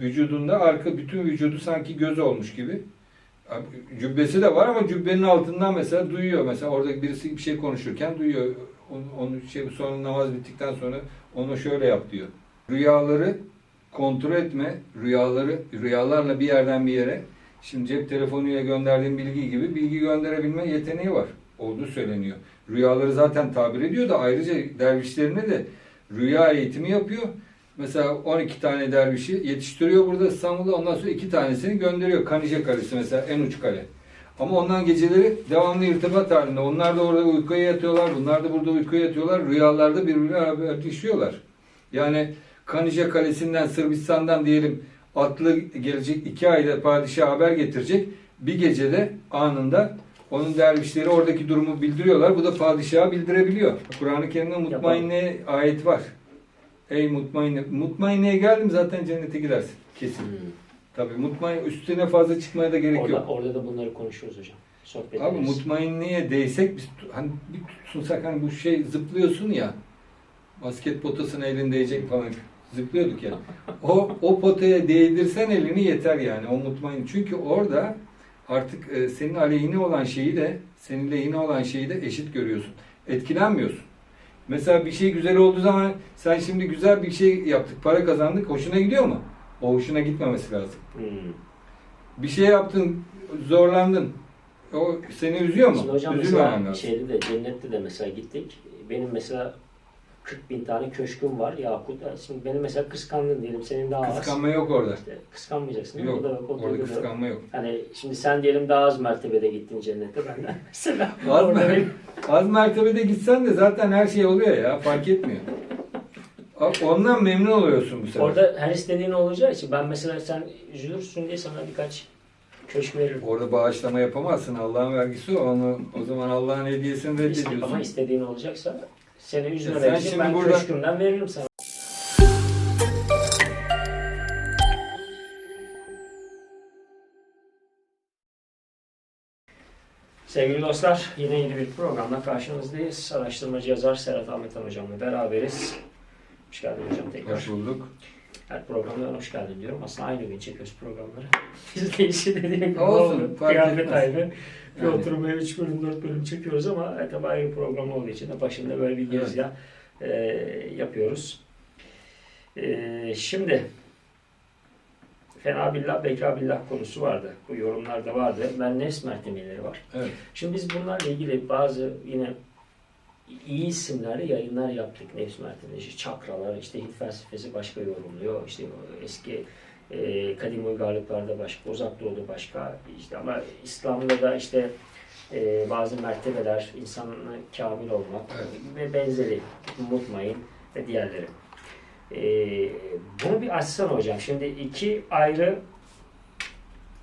vücudunda arka bütün vücudu sanki göz olmuş gibi. Cübbesi de var ama cübbenin altından mesela duyuyor. Mesela orada birisi bir şey konuşurken duyuyor. Onu, onu şey sonra namaz bittikten sonra onu şöyle yap diyor. Rüyaları kontrol etme, rüyaları rüyalarla bir yerden bir yere şimdi cep telefonuyla gönderdiğin bilgi gibi bilgi gönderebilme yeteneği var. Olduğu söyleniyor. Rüyaları zaten tabir ediyor da ayrıca dervişlerine de rüya eğitimi yapıyor. Mesela 12 tane dervişi yetiştiriyor burada İstanbul'da. Ondan sonra iki tanesini gönderiyor. Kanije Kalesi mesela en uç kale. Ama ondan geceleri devamlı irtibat halinde. Onlar da orada uykuya yatıyorlar. Bunlar da burada uykuya yatıyorlar. Rüyalarda birbirine haberleşiyorlar. Yani Kanije Kalesi'nden Sırbistan'dan diyelim atlı gelecek iki ayda padişah haber getirecek. Bir gecede anında onun dervişleri oradaki durumu bildiriyorlar. Bu da padişaha bildirebiliyor. Kur'an-ı Kerim'de mutmainne ayet var. Ey mutmainne. Mutmainneye geldim zaten cennete gidersin. Kesin. Hmm. Tabii mutmain üstüne fazla çıkmaya da gerek Orada, yok. orada da bunları konuşuyoruz hocam. Sohbet Abi ederiz. mutmainneye değsek biz hani bir tutsunsak hani bu şey zıplıyorsun ya basket potasına elin değecek falan zıplıyorduk ya. O o potaya değdirsen elini yeter yani o mutmain. Çünkü orada artık e, senin aleyhine olan şeyi de senin lehine olan şeyi de eşit görüyorsun. Etkilenmiyorsun. Mesela bir şey güzel olduğu zaman sen şimdi güzel bir şey yaptık, para kazandık, hoşuna gidiyor mu? O hoşuna gitmemesi lazım. Hmm. Bir şey yaptın, zorlandın. O seni üzüyor mu? Şimdi hocam Üzülmemen mesela lazım. şeyde de cennette de mesela gittik. Benim mesela 40 bin tane köşküm var Yakut. Şimdi benim mesela kıskandın diyelim senin daha az. Kıskanma yok orada. İşte kıskanmayacaksın. Yok, O da yok, orada yok. kıskanma yok. Hani şimdi sen diyelim daha az mertebede gittin cennette benden. Mesela Az, orada mer- benim- az mertebede gitsen de zaten her şey oluyor ya, fark etmiyor. Ondan memnun oluyorsun bu sefer. orada her istediğin olacağı için ben mesela sen üzülürsün diye sana birkaç köşk veririm. Orada bağışlama yapamazsın. Allah'ın vergisi o. Onu, o zaman Allah'ın hediyesini reddediyorsun. Ama istediğin olacaksa seni sen üzmemek için şimdi ben burada- köşkümden veririm sana. Sevgili dostlar, yine yeni bir programla karşınızdayız. Araştırmacı yazar Serhat Ahmet Han hocamla beraberiz. Hoş geldin hocam tekrar. Hoş bulduk. Her programda ben hoş geldin diyorum. Aslında aynı gün çekiyoruz programları. Biz değişi dediğim gibi Olsun, oldu. etmez. ayrı. Bir Yani. oturmaya 3 bölüm 4 bölüm çekiyoruz ama e, tabii ayrı program olduğu için de başında böyle bir girizgah e, yapıyoruz. E, şimdi Fena billah, beka billah konusu vardı. Bu yorumlarda vardı. Ben nefs mertemeleri var. Evet. Şimdi biz bunlarla ilgili bazı yine iyi isimlerle yayınlar yaptık nefs. İşte çakralar, işte Hint felsefesi başka yorumluyor. İşte eski e, kadim uygarlıklarda başka, uzak doğuda başka. İşte ama İslam'da da işte e, bazı mertebeler, insanın kamil olmak Evet. ve benzeri, mutmain ve diğerleri. E, bunu bir açsana hocam. Şimdi iki ayrı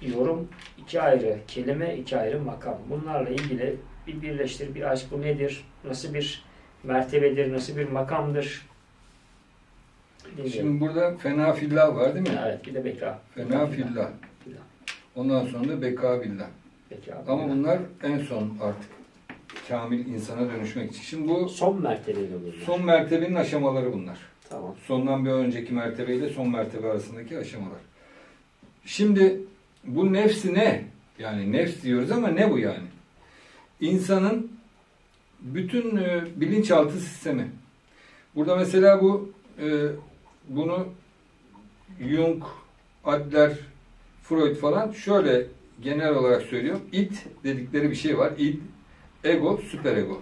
yorum, iki ayrı kelime, iki ayrı makam. Bunlarla ilgili bir birleştir, bir aç. Bu nedir? Nasıl bir mertebedir? Nasıl bir makamdır? Dinliyorum. Şimdi burada fena fillah var değil mi? Evet, bir de beka. Fena fillah. Ondan sonra da beka billah. Beka. Ama bunlar en son artık kamil insana dönüşmek için. Şimdi bu son mertebe mi bunlar? son mertebenin aşamaları bunlar. Tamam. Sondan bir önceki mertebe ile son mertebe arasındaki aşamalar. Şimdi bu nefsi ne? Yani nefs diyoruz ama ne bu yani? İnsanın bütün e, bilinçaltı sistemi. Burada mesela bu e, bunu Jung, Adler, Freud falan şöyle genel olarak söylüyor. It dedikleri bir şey var. Id, ego, süperego.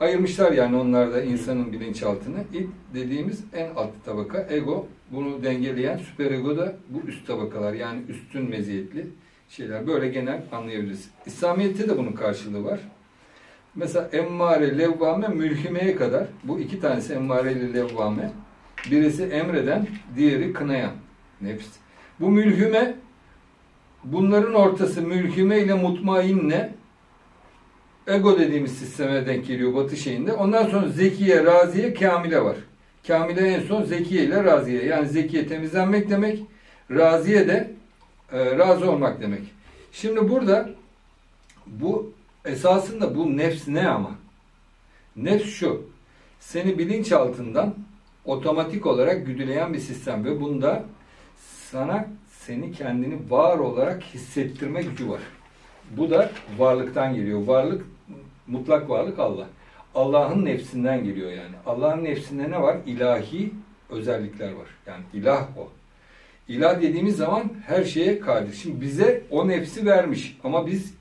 Ayırmışlar yani onlar da insanın bilinçaltını. İd dediğimiz en alt tabaka. Ego bunu dengeleyen, süperego da bu üst tabakalar yani üstün meziyetli şeyler. Böyle genel anlayabiliriz. İslamiyet'te de bunun karşılığı var. Mesela emmare, levvame, mülhimeye kadar bu iki tanesi emmare ile levvame. Birisi emreden, diğeri kınayan nefs. Bu mülhüme bunların ortası mülhüme ile mutmainne ego dediğimiz sisteme denk geliyor batı şeyinde. Ondan sonra zekiye, raziye, kamile var. Kamile en son zekiye ile raziye. Yani zekiye temizlenmek demek, raziye de e, razı olmak demek. Şimdi burada bu esasında bu nefs ne ama? Nefs şu. Seni bilinçaltından otomatik olarak güdüleyen bir sistem ve bunda sana seni kendini var olarak hissettirme gücü var. Bu da varlıktan geliyor. Varlık, mutlak varlık Allah. Allah'ın nefsinden geliyor yani. Allah'ın nefsinde ne var? İlahi özellikler var. Yani ilah o. İlah dediğimiz zaman her şeye kadir. Şimdi bize o nefsi vermiş ama biz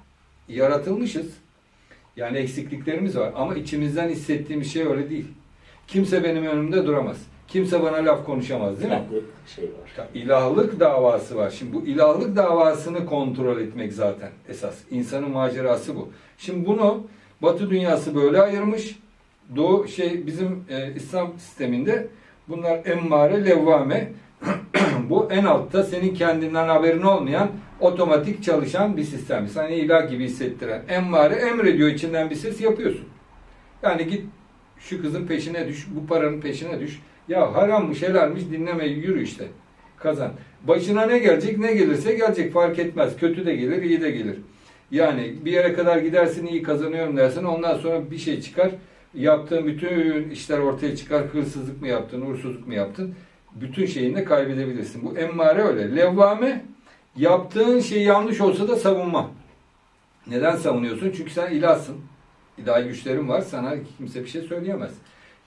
yaratılmışız. Yani eksikliklerimiz var ama içimizden hissettiğimiz şey öyle değil. Kimse benim önümde duramaz. Kimse bana laf konuşamaz değil mi? Şey var. İlahlık davası var. Şimdi bu ilahlık davasını kontrol etmek zaten esas. İnsanın macerası bu. Şimdi bunu Batı dünyası böyle ayırmış. Doğu şey bizim e, İslam sisteminde bunlar emmare, levvame. bu en altta senin kendinden haberin olmayan otomatik çalışan bir sistem. Sana ilah gibi hissettiren. Emmare emrediyor içinden bir ses yapıyorsun. Yani git şu kızın peşine düş, bu paranın peşine düş. Ya harammış, helalmiş dinleme, yürü işte. Kazan. Başına ne gelecek, ne gelirse gelecek fark etmez. Kötü de gelir, iyi de gelir. Yani bir yere kadar gidersin, iyi kazanıyorum dersin. Ondan sonra bir şey çıkar. Yaptığın bütün işler ortaya çıkar. Hırsızlık mı yaptın, uğursuzluk mu yaptın? Bütün şeyini de kaybedebilirsin. Bu emmare öyle. Levvame yaptığın şey yanlış olsa da savunma. Neden savunuyorsun? Çünkü sen ilahsın. İlahi güçlerin var. Sana kimse bir şey söyleyemez.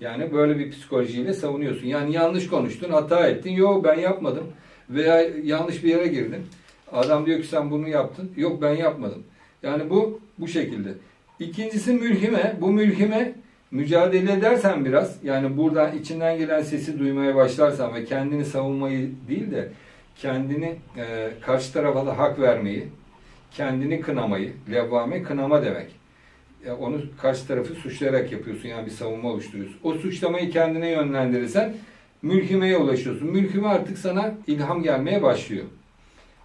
Yani böyle bir psikolojiyle savunuyorsun. Yani yanlış konuştun, hata ettin. Yok ben yapmadım. Veya yanlış bir yere girdin. Adam diyor ki sen bunu yaptın. Yok ben yapmadım. Yani bu bu şekilde. İkincisi mülhime. Bu mülhime mücadele edersen biraz yani buradan içinden gelen sesi duymaya başlarsan ve kendini savunmayı değil de kendini e, karşı tarafa da hak vermeyi, kendini kınamayı, levvame kınama demek. Ya onu karşı tarafı suçlayarak yapıyorsun yani bir savunma oluşturuyorsun. O suçlamayı kendine yönlendirirsen mülhimeye ulaşıyorsun. Mülhime artık sana ilham gelmeye başlıyor.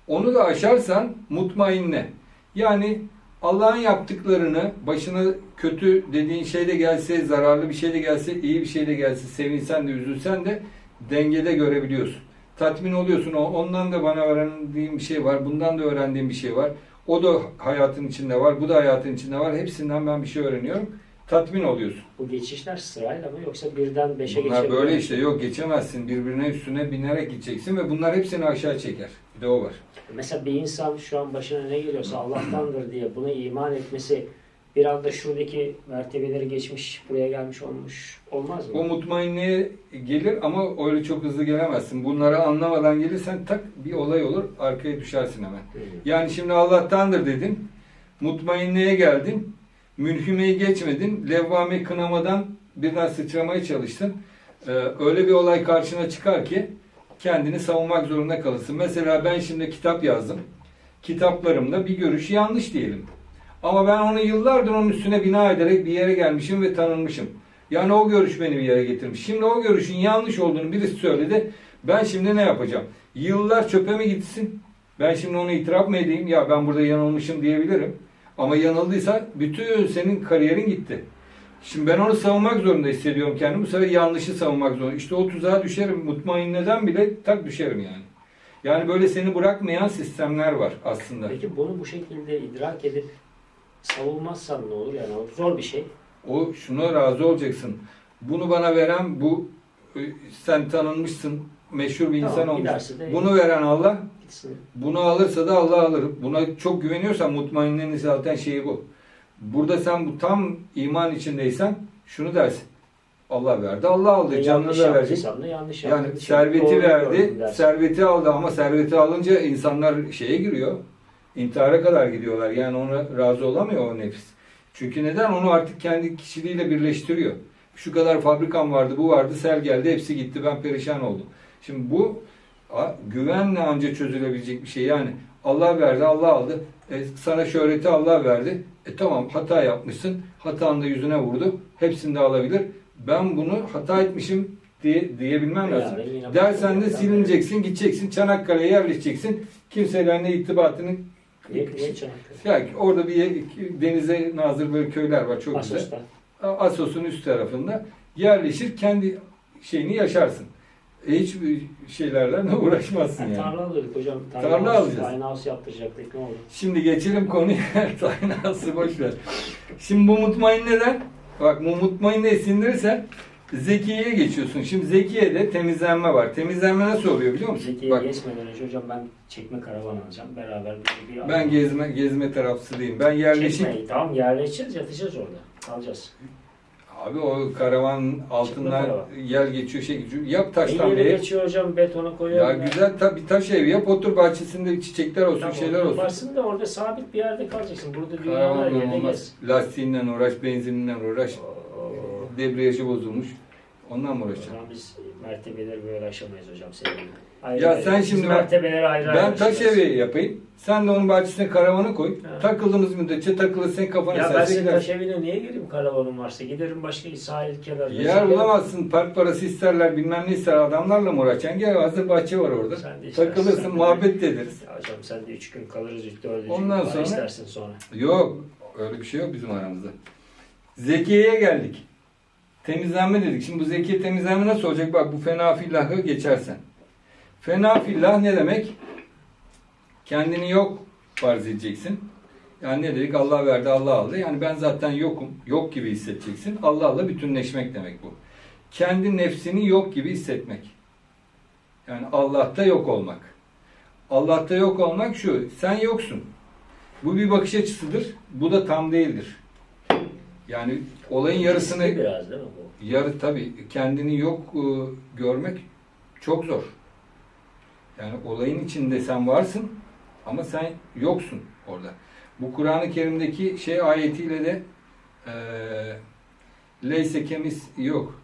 Onu da aşarsan mutmainne. Yani Allah'ın yaptıklarını başına kötü dediğin şey de gelse, zararlı bir şey de gelse, iyi bir şey de gelse, sevinsen de üzülsen de dengede görebiliyorsun. Tatmin oluyorsun. Ondan da bana öğrendiğim bir şey var. Bundan da öğrendiğim bir şey var. O da hayatın içinde var. Bu da hayatın içinde var. Hepsinden ben bir şey öğreniyorum. Tatmin oluyorsun. Bu geçişler sırayla mı yoksa birden beşe Bunlar geçebilir böyle işte. Yok geçemezsin. Birbirine üstüne binerek gideceksin ve bunlar hepsini aşağı çeker. Bir de o var. Mesela bir insan şu an başına ne geliyorsa Allah'tandır diye bunu iman etmesi bir anda şuradaki mertebeleri geçmiş, buraya gelmiş olmuş olmaz mı? O mutmainliğe gelir ama öyle çok hızlı gelemezsin. Bunları anlamadan gelirsen tak bir olay olur. Arkaya düşersin hemen. Yani şimdi Allah'tandır dedin. Mutmainliğe geldin. Mülhimeyi geçmedin. Levvame kınamadan birden sıçramaya çalıştın. Ee, öyle bir olay karşına çıkar ki kendini savunmak zorunda kalırsın. Mesela ben şimdi kitap yazdım. Kitaplarımda bir görüşü yanlış diyelim. Ama ben onu yıllardır onun üstüne bina ederek bir yere gelmişim ve tanınmışım. Yani o görüş beni bir yere getirmiş. Şimdi o görüşün yanlış olduğunu birisi söyledi. Ben şimdi ne yapacağım? Yıllar çöpe mi gitsin? Ben şimdi onu itiraf mı edeyim? Ya ben burada yanılmışım diyebilirim. Ama yanıldıysa bütün senin kariyerin gitti. Şimdi ben onu savunmak zorunda hissediyorum kendimi. Bu sefer yanlışı savunmak zorunda. İşte o tuzağa düşerim. Mutmainneden bile tak düşerim yani. Yani böyle seni bırakmayan sistemler var aslında. Peki bunu bu şekilde idrak edip savunmazsan ne olur? Yani o zor bir şey. O şuna razı olacaksın. Bunu bana veren bu e, sen tanınmışsın, meşhur bir insan Tamam, olmuş. giderse de Bunu veren Allah. Bunu alırsa da Allah alır. Buna çok güveniyorsan mutmainliğin zaten şeyi bu. Burada sen bu tam iman içindeysen şunu dersin. Allah verdi, Allah aldı. Ben Canını yanlış da da yanlış. Yani Şimdi serveti verdi, serveti aldı ama serveti alınca insanlar şeye giriyor. İntihara kadar gidiyorlar. Yani ona razı olamıyor o nefis. Çünkü neden? Onu artık kendi kişiliğiyle birleştiriyor. Şu kadar fabrikam vardı, bu vardı, sel geldi, hepsi gitti, ben perişan oldum. Şimdi bu güvenle anca çözülebilecek bir şey. Yani Allah verdi, Allah aldı. E, sana şöhreti Allah verdi. E tamam hata yapmışsın. Hatanın da yüzüne vurdu. Hepsini de alabilir. Ben bunu hata etmişim diye diyebilmem Yani lazım. Dersen de silineceksin, gideceksin, Çanakkale'ye yerleşeceksin. Kimselerle irtibatını Niye, niye Çanakkale? yani orada bir denize nazır böyle köyler var çok güzel. Asos'ta. Asos'un üst tarafında yerleşir, kendi şeyini yaşarsın. E, hiçbir şeylerle uğraşmazsın Yani yani. tarla alıyorduk hocam. Tarla house- alacağız. Tiny house yaptıracaktık. Ne oldu? Şimdi geçelim konuya. Taynası boş ver. Şimdi bu mutmain neden? Bak bu mutmainne sindirirsen Zekiye'ye geçiyorsun. Şimdi Zekiye'de temizlenme var. Temizlenme nasıl oluyor biliyor musun? Zeki'ye Bak geçmeden önce hocam ben çekme karavan alacağım. Beraber bir, bir ben gezme gezme tarafçısı değilim. Ben yerleşik Çekmeyi, tamam yerleşeceğiz yatacağız orada. Kalacağız. Abi o karavan altından karavan. yer geçiyor şey geçiyor. Yap taştan bir ev. geçiyor hocam betona koyuyor. Ya güzel ta, bir taş ev yap otur bahçesinde çiçekler olsun Tamam, şeyler olsun. Yaparsın da orada sabit bir yerde kalacaksın. Burada yerine olmaz. gez. Lastiğinden uğraş, benzininden uğraş. Oo. Debriyajı bozulmuş. Ondan mı uğraşacaksın? biz mertebeleri böyle aşamayız hocam seninle. Ayrı Ya ayrı. sen şimdi bak, mertebeleri ayrı ayrı Ben taş evi yapayım. Sen de onun bahçesine karavanı koy. Ha. Takıldığımız müddetçe takılır sen kafana Ya ben senin taş evine niye gireyim karavanım varsa? Giderim başka sahil kenarına. Yer Çekerim. bulamazsın. Park parası isterler bilmem ne ister adamlarla mı uğraşacaksın? Gel hazır bahçe var orada. Sen de istersen. Takılırsın muhabbet de ederiz. Ya hocam sen de üç gün kalırız, üç dördüncü Ondan gün sonra- sonra... istersin sonra. Yok öyle bir şey yok bizim aramızda. Zekiye'ye geldik. Temizlenme dedik. Şimdi bu zekiye temizlenme nasıl olacak? Bak bu fena fillahı geçersen. Fena fillah ne demek? Kendini yok farz edeceksin. Yani ne dedik? Allah verdi, Allah aldı. Yani ben zaten yokum. Yok gibi hissedeceksin. Allah'la bütünleşmek demek bu. Kendi nefsini yok gibi hissetmek. Yani Allah'ta yok olmak. Allah'ta yok olmak şu. Sen yoksun. Bu bir bakış açısıdır. Bu da tam değildir. Yani olayın yarısını biraz değil mi bu? yarı tabii kendini yok e, görmek çok zor. Yani olayın içinde sen varsın ama sen yoksun orada. Bu Kur'an-ı Kerim'deki şey ayetiyle de e, leyse kemis yok.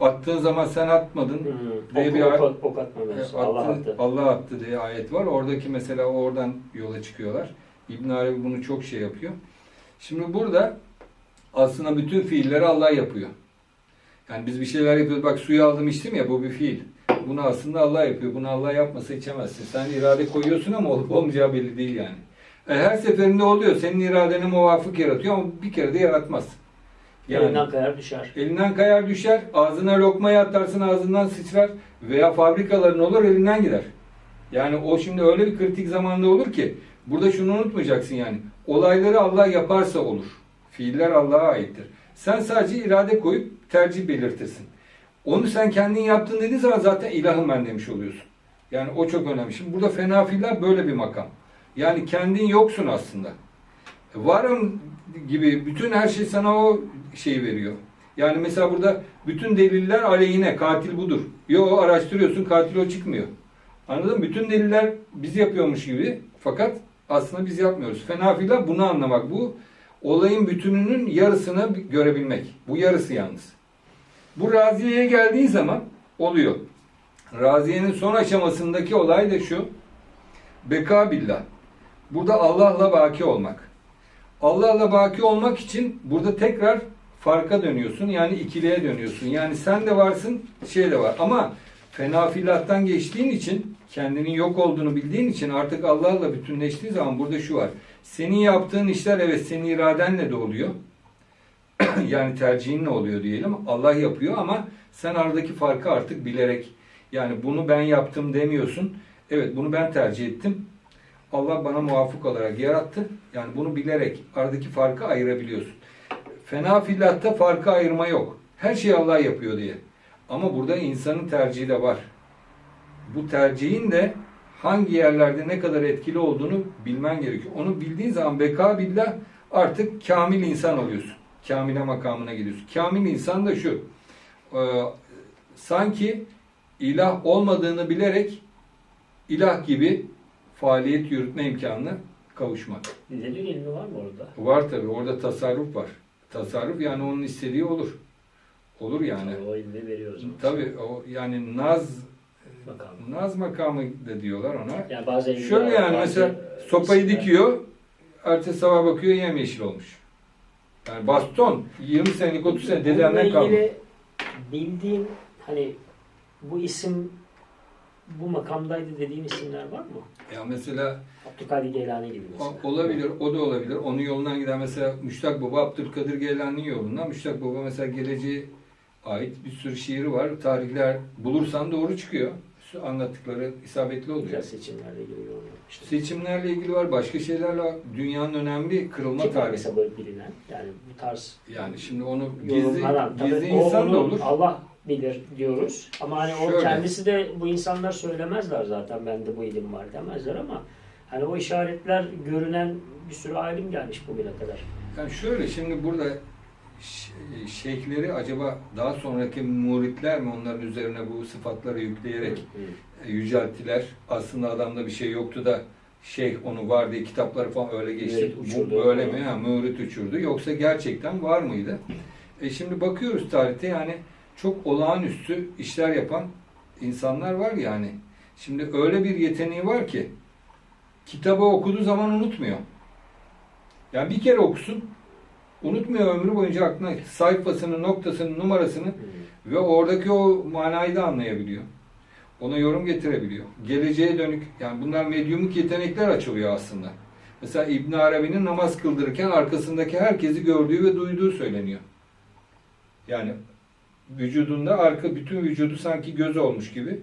Attığın zaman sen atmadın. Hı. Diye Ok, bir ok, ok mevzusu. attı, Allah attı. Allah attı diye ayet var. Oradaki mesela oradan yola çıkıyorlar. İbn Arabi bunu çok şey yapıyor. Şimdi burada aslında bütün fiilleri Allah yapıyor. Yani biz bir şeyler yapıyoruz. Bak suyu aldım içtim ya bu bir fiil. Bunu aslında Allah yapıyor. Bunu Allah yapmasa içemezsin. Sen irade koyuyorsun ama olup olmayacağı belli değil yani. E, her seferinde oluyor. Senin iradene muvafık yaratıyor ama bir kere de yaratmaz. Yani, Elinden kayar düşer. Elinden kayar düşer, ağzına lokmayı atarsın ağzından sıçrar veya fabrikaların olur elinden gider. Yani o şimdi öyle bir kritik zamanda olur ki burada şunu unutmayacaksın yani. Olayları Allah yaparsa olur. Fiiller Allah'a aittir. Sen sadece irade koyup tercih belirtirsin. Onu sen kendin yaptın dediğin zaman zaten ilahım ben demiş oluyorsun. Yani o çok önemli. Şimdi burada fena fiiller böyle bir makam. Yani kendin yoksun aslında. Varım gibi bütün her şey sana o şeyi veriyor. Yani mesela burada bütün deliller aleyhine katil budur. Yo araştırıyorsun katil o çıkmıyor. Anladın mı? Bütün deliller biz yapıyormuş gibi fakat aslında biz yapmıyoruz. Fena fiiller bunu anlamak. Bu olayın bütününün yarısını görebilmek. Bu yarısı yalnız. Bu raziyeye geldiği zaman oluyor. Raziyenin son aşamasındaki olay da şu. Beka billah. Burada Allah'la baki olmak. Allah'la baki olmak için burada tekrar farka dönüyorsun. Yani ikiliye dönüyorsun. Yani sen de varsın, şey de var. Ama fenafilattan geçtiğin için, kendinin yok olduğunu bildiğin için artık Allah'la bütünleştiği zaman burada şu var. Senin yaptığın işler evet senin iradenle de oluyor. yani tercihinle oluyor diyelim. Allah yapıyor ama sen aradaki farkı artık bilerek yani bunu ben yaptım demiyorsun. Evet bunu ben tercih ettim. Allah bana muvafık olarak yarattı. Yani bunu bilerek aradaki farkı ayırabiliyorsun. Fena fillatta farkı ayırma yok. Her şeyi Allah yapıyor diye. Ama burada insanın tercihi de var. Bu tercihin de hangi yerlerde ne kadar etkili olduğunu bilmen gerekiyor. Onu bildiğin zaman beka billah artık kamil insan oluyorsun. Kamile makamına gidiyorsun. Kamil insan da şu. e, sanki ilah olmadığını bilerek ilah gibi faaliyet yürütme imkanına kavuşmak. Delil ilmi var mı orada? Var tabi orada tasarruf var. Tasarruf yani onun istediği olur. Olur yani. O ilmi veriyoruz. Tabi o yani naz Bakalım. naz makamı da diyorlar ona. Yani ilmiler Şöyle yani bazı, mesela sopayı dikiyor, ertesi sabah bakıyor yemyeşil olmuş. Yani baston 20 senelik 30 sene dedemden kalma. ilgili bildiğin hani bu isim bu makamdaydı dediğin isimler var mı? Ya mesela Abdülkadir Geylani gibi mesela. o- olabilir, o da olabilir. Onun yolundan giden mesela Müştak Baba Abdülkadir Geylani'nin yolundan. Müştak Baba mesela geleceğe ait bir sürü şiiri var. Tarihler bulursan doğru çıkıyor. Anlattıkları isabetli oluyor. Güzel seçimlerle ilgili yorum yapmıştım. Seçimlerle ilgili var, başka şeylerle dünyanın önemli kırılma Kim tarihi. mesela böyle bilinen? Yani bu tarz Yani şimdi onu gizli, yorumlanan. Tabii gizli o insan da olur. Allah bilir diyoruz. Ama hani o Şöyle. kendisi de bu insanlar söylemezler zaten bende bu ilim var demezler ama hani o işaretler görünen bir sürü alim gelmiş bugüne kadar. Yani şöyle şimdi burada şeyhleri acaba daha sonraki muritler mi onların üzerine bu sıfatları yükleyerek Hı. e, yücelttiler. Aslında adamda bir şey yoktu da şeyh onu var diye kitapları falan öyle geçti. Uçurdu. Bu böyle mi? Ha, mürit uçurdu. Yoksa gerçekten var mıydı? E şimdi bakıyoruz tarihte yani çok olağanüstü işler yapan insanlar var yani. Şimdi öyle bir yeteneği var ki kitabı okuduğu zaman unutmuyor. Yani bir kere okusun unutmuyor ömrü boyunca aklına sayfasını, noktasını, numarasını Hı. ve oradaki o manayı da anlayabiliyor. Ona yorum getirebiliyor. Geleceğe dönük, yani bunlar medyumluk yetenekler açılıyor aslında. Mesela İbn Arabi'nin namaz kıldırırken arkasındaki herkesi gördüğü ve duyduğu söyleniyor. Yani vücudunda arka bütün vücudu sanki göz olmuş gibi.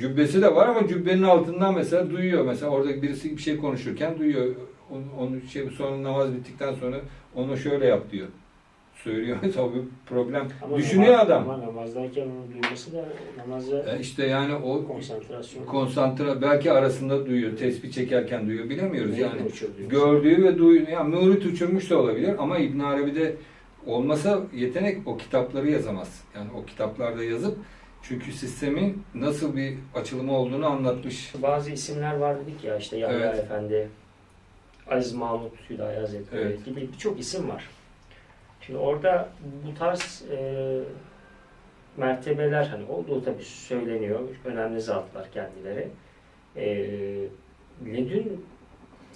Cübbesi de var ama cübbenin altından mesela duyuyor. Mesela orada birisi bir şey konuşurken duyuyor. Onu, şey sonra namaz bittikten sonra onu şöyle yap diyor. Söylüyor. Bir problem. Ama Düşünüyor namaz- adam. Ama namazdayken onu duyması da namazı E işte yani o konsantrasyon. konsantre belki arasında duyuyor, tespih çekerken duyuyor bilemiyoruz Neyi yani. Gördüğü ve duyduğu, yani mürit uçurmuş da olabilir ama İbn Arabi'de olmasa yetenek o kitapları yazamaz. Yani o kitaplarda yazıp çünkü sistemin nasıl bir açılımı olduğunu anlatmış. Bazı isimler var dedik ya işte Yahya Evet. Efendi, Aziz Mahmut Hüdayi Hazretleri Evet. gibi birçok isim var. Şimdi orada bu tarz e, mertebeler hani olduğu tabii söyleniyor. Önemli zatlar kendileri. E, ledün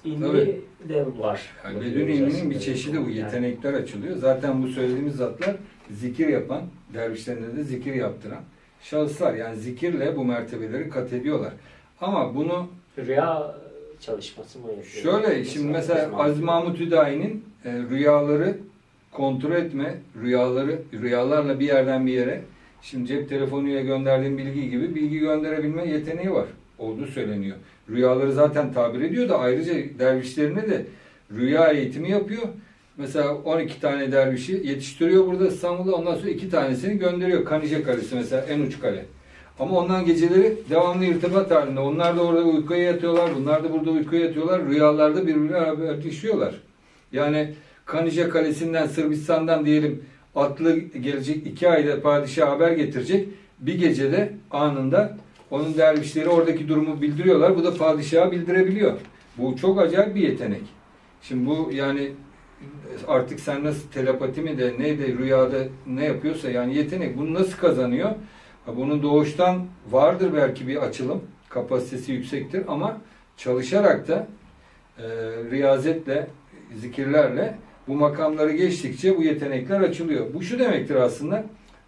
ilmi Tabii. de var. Yani ledün ilminin bir çeşidi bu. Yani Yetenekler açılıyor. Zaten bu söylediğimiz zatlar zikir yapan, dervişlerine de zikir yaptıran şahıslar. Yani zikirle bu mertebeleri kat ediyorlar. Ama bunu Rüya çalışması mı yapıyor? Şöyle şimdi mesela Aziz Mahmut Hüdayi'nin e, rüyaları kontrol etme, rüyaları rüyalarla bir yerden bir yere şimdi cep telefonuyla gönderdiğim bilgi gibi bilgi gönderebilme yeteneği var. Olduğu söyleniyor. Rüyaları zaten tabir ediyor da ayrıca dervişlerine de rüya eğitimi yapıyor. Mesela 12 tane dervişi yetiştiriyor burada İstanbul'da. Ondan sonra iki tanesini gönderiyor. Kanije Kalesi mesela en uç kale. Ama ondan geceleri devamlı irtibat halinde. Onlar da orada uykuya yatıyorlar. Bunlar da burada uykuya yatıyorlar. Rüyalarda birbirine haberleşiyorlar. Yani Kanije Kalesi'nden Sırbistan'dan diyelim atlı gelecek iki ayda padişah haber getirecek. Bir gecede anında onun dervişleri oradaki durumu bildiriyorlar. Bu da padişaha bildirebiliyor. Bu çok acayip bir yetenek. Şimdi bu yani artık sen nasıl telepati mi de ne de rüyada ne yapıyorsa yani yetenek bunu nasıl kazanıyor? Bunun doğuştan vardır belki bir açılım. Kapasitesi yüksektir ama çalışarak da e, riyazetle, zikirlerle bu makamları geçtikçe bu yetenekler açılıyor. Bu şu demektir aslında.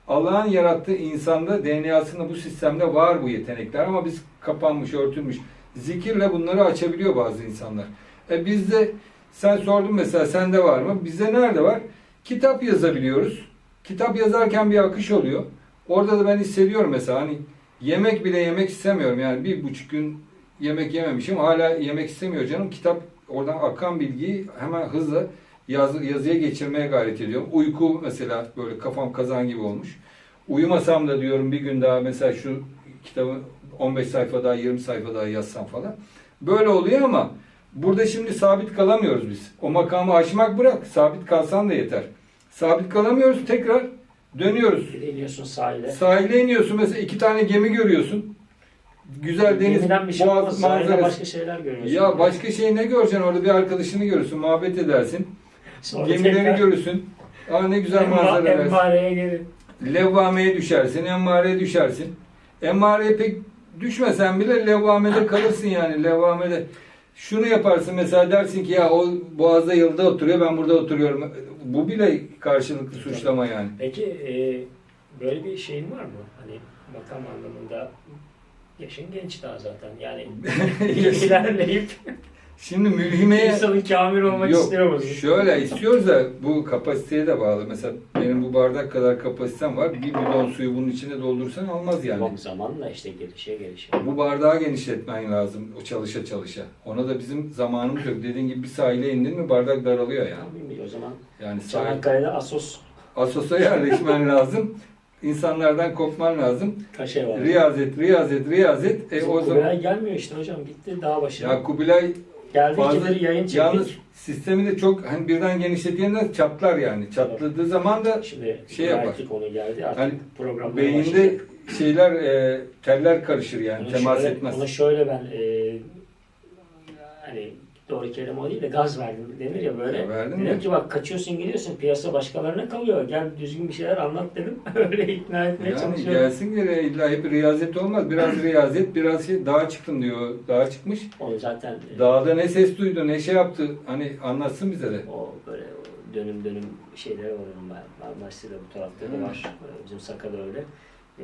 Allah'ın yarattığı insanda DNA'sında bu sistemde var bu yetenekler ama biz kapanmış, örtülmüş. Zikirle bunları açabiliyor bazı insanlar. E bizde sen sordun mesela sende var mı? Bizde nerede var? Kitap yazabiliyoruz. Kitap yazarken bir akış oluyor. Orada da ben hissediyorum mesela hani yemek bile yemek istemiyorum. Yani bir buçuk gün yemek yememişim. Hala yemek istemiyor canım. Kitap oradan akan bilgiyi hemen hızla yaz, yazıya geçirmeye gayret ediyorum. Uyku mesela böyle kafam kazan gibi olmuş. Uyumasam da diyorum bir gün daha mesela şu kitabı 15 sayfa daha 20 sayfa daha yazsam falan. Böyle oluyor ama burada şimdi sabit kalamıyoruz biz. O makamı aşmak bırak. Sabit kalsan da yeter. Sabit kalamıyoruz. Tekrar dönüyoruz. İniyorsun sahile. Sahile iniyorsun mesela iki tane gemi görüyorsun. Güzel deniz Gemiden bir şey olmaz. boğaz Sahilde manzarası. başka şeyler görüyorsun. Ya başka şey ne göreceksin orada bir arkadaşını görürsün, muhabbet edersin. Sonra Gemileri tekrar görürsün. Aa ne güzel emma- manzaralar. Emmareye geri. Levvameye düşersin, emmareye düşersin. Emmareye pek düşmesen bile levvamede kalırsın yani levvamede. Şunu yaparsın mesela dersin ki ya o boğazda yılda oturuyor ben burada oturuyorum. Bu bile karşılıklı suçlama yani. Peki e, böyle bir şeyin var mı? Hani makam anlamında yaşın genç daha zaten. Yani ilerleyip Şimdi mülhimeye İnsanın kamil olmak Yok, istiyor mu? Şöyle istiyoruz da bu kapasiteye de bağlı. Mesela benim bu bardak kadar kapasitem var. Bir bidon suyu bunun içine doldursan almaz yani. Yok zamanla işte gelişe gelişe. Bu bardağı genişletmen lazım o çalışa çalışa. Ona da bizim zamanımız yok. Dediğin gibi bir sahile indin mi bardak daralıyor yani. Tamam, o zaman Yani sahil, Çanakkale'de Asos Asos'a yerleşmen lazım. İnsanlardan kopman lazım. kaşe var. Riyazet, riyazet, riyazet. E Bizim o zaman Kubilay gelmiyor işte hocam gitti dağ başına. ya Kubilay Geldi ikidir yayın çektik. yalnız sistemi de çok hani birden genişlediğinde çatlar yani. Çatladığı zaman da Şimdi şey yapar. şey konu geldi artık Hani programda beyinde şeyler e, teller karışır yani temas şöyle, etmez. Ona şöyle ben e, hani doğru kelime o değil de gaz verdim denir ya böyle. Ya verdin dedim mi? ki bak kaçıyorsun gidiyorsun piyasa başkalarına kalıyor. Gel düzgün bir şeyler anlat dedim. Öyle ikna etmeye Yani çalışıyorum. gelsin geri illa hep riyazet olmaz. Biraz riyazet, biraz şey dağa çıktım diyor. Dağa çıkmış. Onu zaten e, Dağda ne ses duydu, ne şey yaptı. Hani anlatsın bize de. o böyle o dönüm dönüm şeyleri var. Marmaris'te de bu tarafta da var. Bizim Saka'da öyle.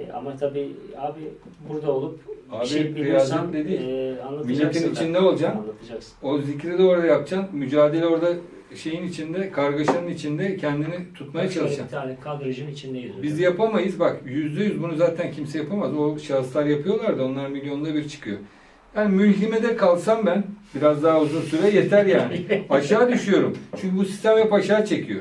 E, ama tabii abi burada olup Abi bir şey riyazet biliyorsan dedi. e, anlatacaksın. Milletin içinde olacaksın. Anlatacaksın. O zikri de orada yapacaksın. Mücadele orada şeyin içinde, kargaşanın içinde kendini tutmaya Şöyle çalışacaksın. Bir tane kadrajın içindeyiz. hocam. Biz yapamayız. Bak yüzde yüz bunu zaten kimse yapamaz. O şahıslar yapıyorlar da onlar milyonda bir çıkıyor. Yani mülhimede kalsam ben biraz daha uzun süre yeter yani. Aşağı düşüyorum. Çünkü bu sistem hep aşağı çekiyor.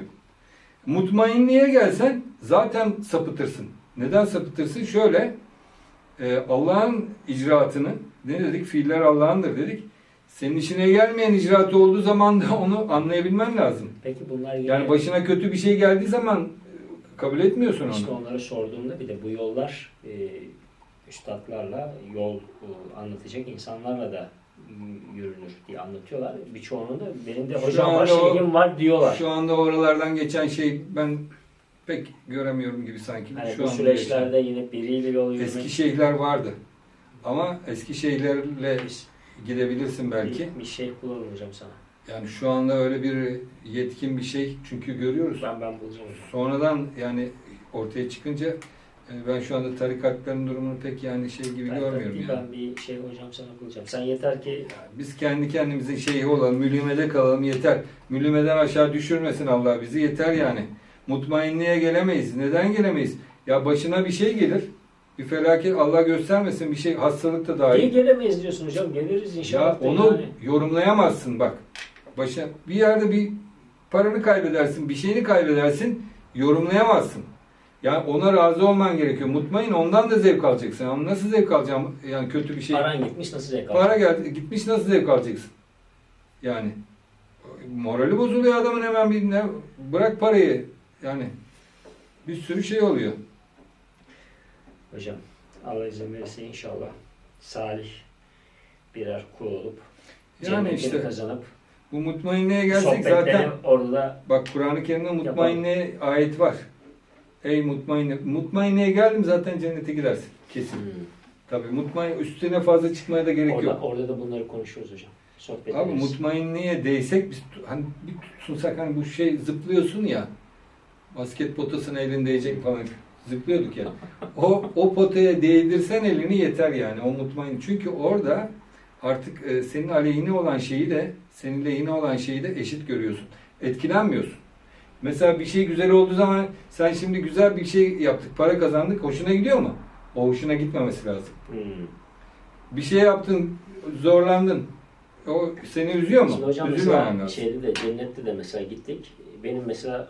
Mutmainliğe gelsen zaten sapıtırsın. Neden sapıtırsın? Şöyle e, Allah'ın icraatını ne dedik? Fiiller Allah'ındır dedik. Senin işine gelmeyen icraatı olduğu zaman da onu anlayabilmen lazım. Peki bunlar yine Yani başına kötü bir şey geldiği zaman e, kabul etmiyorsun işte onu. onlara sorduğumda bir de bu yollar e, üstadlarla yol e, anlatacak insanlarla da yürünür diye anlatıyorlar. Birçoğunun da benim de hocam var şeyim var diyorlar. Şu anda oralardan geçen şey ben pek göremiyorum gibi sanki. Hani Şu bu süreçlerde yine biriyle yol yürümek eski şeyhler vardı. Ama eski şeyhlerle gidebilirsin belki. bir, bir şey bulalım hocam sana. Yani şu anda öyle bir yetkin bir şey çünkü görüyoruz. Ben ben bulacağım hocam. Sonradan yani ortaya çıkınca e, ben şu anda tarikatların durumunu pek yani şey gibi Ben, görmüyorum yani. ben bir şey hocam sana bulacağım. Sen yeter ki Biz kendi kendimizin şeyhi olalım, mülhimede kalalım yeter. Mülhimeden aşağı düşürmesin Allah bizi yeter yani. Mutmainliğe gelemeyiz. Neden gelemeyiz? Ya başına bir şey gelir. Bir felaket Allah göstermesin bir şey hastalık da niye dahil. gelemeyiz diyorsun hocam. Geliriz inşallah. Ya onu yani. yorumlayamazsın bak. Başa bir yerde bir paranı kaybedersin, bir şeyini kaybedersin, yorumlayamazsın. Yani ona razı olman gerekiyor. Mutmain ondan da zevk alacaksın. Ama nasıl zevk alacağım? Yani kötü bir şey. Paran gitmiş nasıl zevk Para geldi, gitmiş nasıl zevk alacaksın? Yani morali bozuluyor adamın hemen bir ne bırak parayı. Yani bir sürü şey oluyor. Hocam Allah izin verirse inşallah salih birer kul olup Yani işte kazanıp bu mutmainliğe gelsek zaten orada da bak Kur'an-ı Kerim'de mutmainliğe ayet var. Ey mutmainne. Mutmainliğe geldim zaten cennete gidersin. Kesin. Tabii mutmain üstüne fazla çıkmaya da gerek orada, yok. orada da bunları konuşuyoruz hocam. Sohbet Abi mutmainliğe değsek biz hani bir tutsunsak hani bu şey zıplıyorsun ya basket potasına elin değecek falan zıplıyorduk ya. O o potaya değdirsen elini yeter yani o mutmain. Çünkü orada artık e, senin aleyhine olan şeyi de senin lehine olan şeyi de eşit görüyorsun. Etkilenmiyorsun. Mesela bir şey güzel olduğu zaman sen şimdi güzel bir şey yaptık, para kazandık, hoşuna gidiyor mu? O hoşuna gitmemesi lazım. Hmm. Bir şey yaptın, zorlandın. O seni üzüyor mu? Şimdi hocam Üzülmemen mesela lazım. şeyde de cennette de mesela gittik. Benim mesela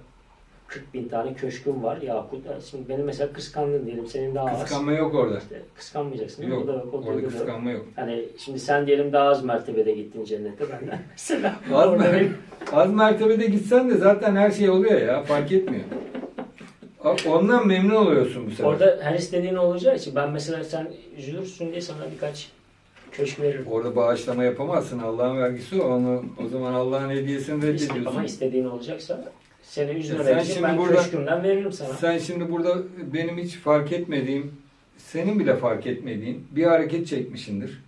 40 bin tane köşküm var Yakut. Şimdi benim mesela kıskandın diyelim senin daha az. Kıskanma yok orada. İşte kıskanmayacaksın. Yok. O da yok. O da Orada yok. kıskanma yok. Hani şimdi sen diyelim daha az mertebede gittin cennette benden. Mesela Az, orada mer- benim- az mertebede gitsen de zaten her şey oluyor ya. Fark etmiyor. Ondan memnun oluyorsun bu sefer. Orada her istediğin olacağı için ben mesela sen üzülürsün diye sana birkaç köşk veririm. Orada bağışlama yapamazsın. Allah'ın vergisi o. Onu, o zaman Allah'ın hediyesini reddediyorsun. ama istediğin olacaksa seni sen üzmemek için şimdi ben burada- köşkümden veririm sana. Sen şimdi burada benim hiç fark etmediğim, senin bile fark etmediğin bir hareket çekmişindir.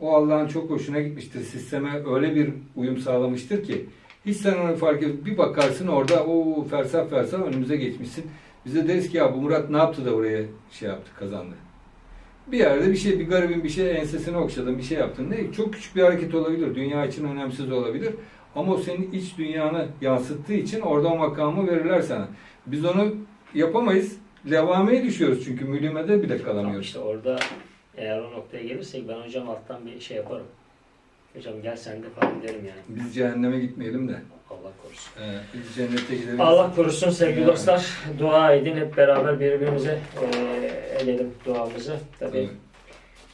O Allah'ın çok hoşuna gitmiştir. Sisteme öyle bir uyum sağlamıştır ki hiç sen onu fark et. Bir bakarsın orada o fersah fersah önümüze geçmişsin. Bize deriz ki ya bu Murat ne yaptı da oraya şey yaptı kazandı. Bir yerde bir şey, bir garibin bir şey ensesine okşadın, bir şey yaptın. Ne? Çok küçük bir hareket olabilir. Dünya için önemsiz olabilir. Ama o senin iç dünyanı yansıttığı için orada o makamı verirler sana. Biz onu yapamayız. Levameye düşüyoruz çünkü mülimede bile kalamıyoruz. işte orada eğer o noktaya gelirsek ben hocam alttan bir şey yaparım. Hocam gel sen de falan derim yani. Biz cehenneme gitmeyelim de. Allah korusun. Ee, biz cennete gidelim. Allah korusun sevgili Evet. dostlar. Dua edin hep beraber birbirimize eee edelim duamızı. Tabii Evet.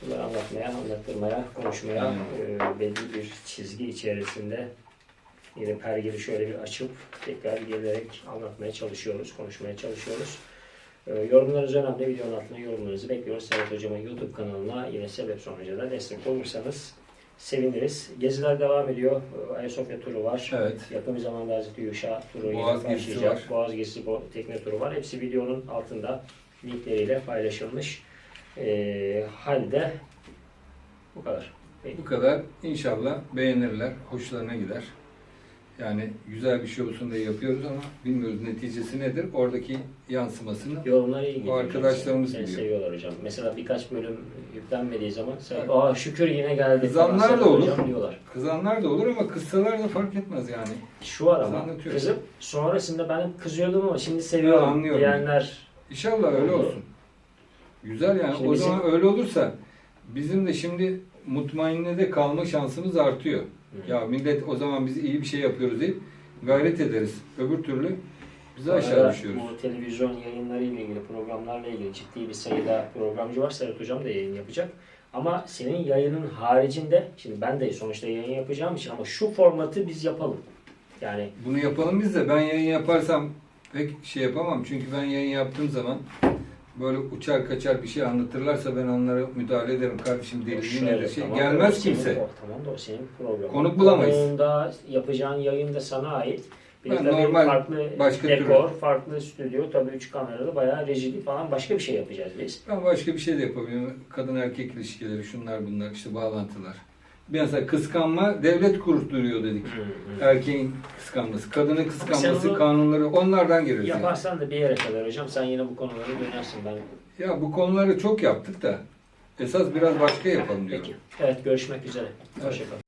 bunları anlatmaya, anlattırmaya, konuşmaya Evet. eee, belli bir çizgi içerisinde yine pergeli şöyle bir açıp tekrar gelerek anlatmaya çalışıyoruz, konuşmaya çalışıyoruz. Eee, yorumlarınız önemli. Videonun altına yorumlarınızı bekliyoruz. Serhat Hocam'ın YouTube kanalına yine sebep sonuca da destek olursanız seviniriz. Geziler devam ediyor. Eee, Ayasofya turu var. Evet. Yakın bir zamanda Hazreti Yuşa turu yine Boğaz gezisi başlayacak. var. Boğaz gezisi bo- tekne turu var. Hepsi videonun altında linkleriyle paylaşılmış. Ee, halde bu kadar. Bu kadar. İnşallah beğenirler, hoşlarına gider. Yani güzel bir şey olsun diye yapıyoruz ama bilmiyoruz neticesi nedir. Oradaki yansımasını Yorumları iyi gidiyor. arkadaşlarımız Seni biliyor. seviyorlar hocam. Mesela birkaç bölüm yüklenmediği zaman sen, aa şükür yine geldi. Kızanlar da olur. Hocam diyorlar. kızanlar da olur ama kızsalar da fark etmez yani. Şu var ama kızıp sonrasında ben hep kızıyordum ama şimdi Ha, seviyorum anlıyorum. diyenler İnşallah öyle Olur. olsun. Güzel yani. Şimdi o bizim- zaman öyle olursa bizim de şimdi mutmainnede kalma şansımız artıyor. Ya millet o zaman biz iyi bir şey yapıyoruz deyip gayret ederiz. Öbür türlü bize Bu aşağı düşüyoruz. Bu televizyon yayınları ile ilgili, programlarla ilgili ciddi bir sayıda programcı var. Serhat Hocam da yayın yapacak. Ama senin yayının haricinde, şimdi ben de sonuçta yayın yapacağım için ama şu formatı biz yapalım. Yani Bunu yapalım biz de ben yayın yaparsam pek şey yapamam. Çünkü ben yayın yaptığım zaman böyle uçar kaçar bir şey anlatırlarsa ben onlara müdahale ederim. Kardeşim deliliği nedir? Şey, tamam gelmez senin- kimse. o- tamam da o senin programın. Konuk bulamayız. Konuğunda yapacağın yayın da sana ait. Bir Ben normal farklı başka dekor, farklı stüdyo, tabii üç kameralı bayağı rejili falan başka bir şey yapacağız biz. Ben başka bir şey de yapabilirim. Kadın erkek ilişkileri, şunlar bunlar, işte bağlantılar. Mesela kıskanma devlet kurduruyor dedik. Erkeğin kıskanması, kadının kıskanması, Sen onu kanunları onlardan giriyoruz. yani. Yaparsan da bir yere kadar hocam sen yine bu konulara dönersin ben. Ya bu konuları çok yaptık da esas biraz başka yapalım diyorum. Peki. Evet görüşmek üzere. Hoşçakalın.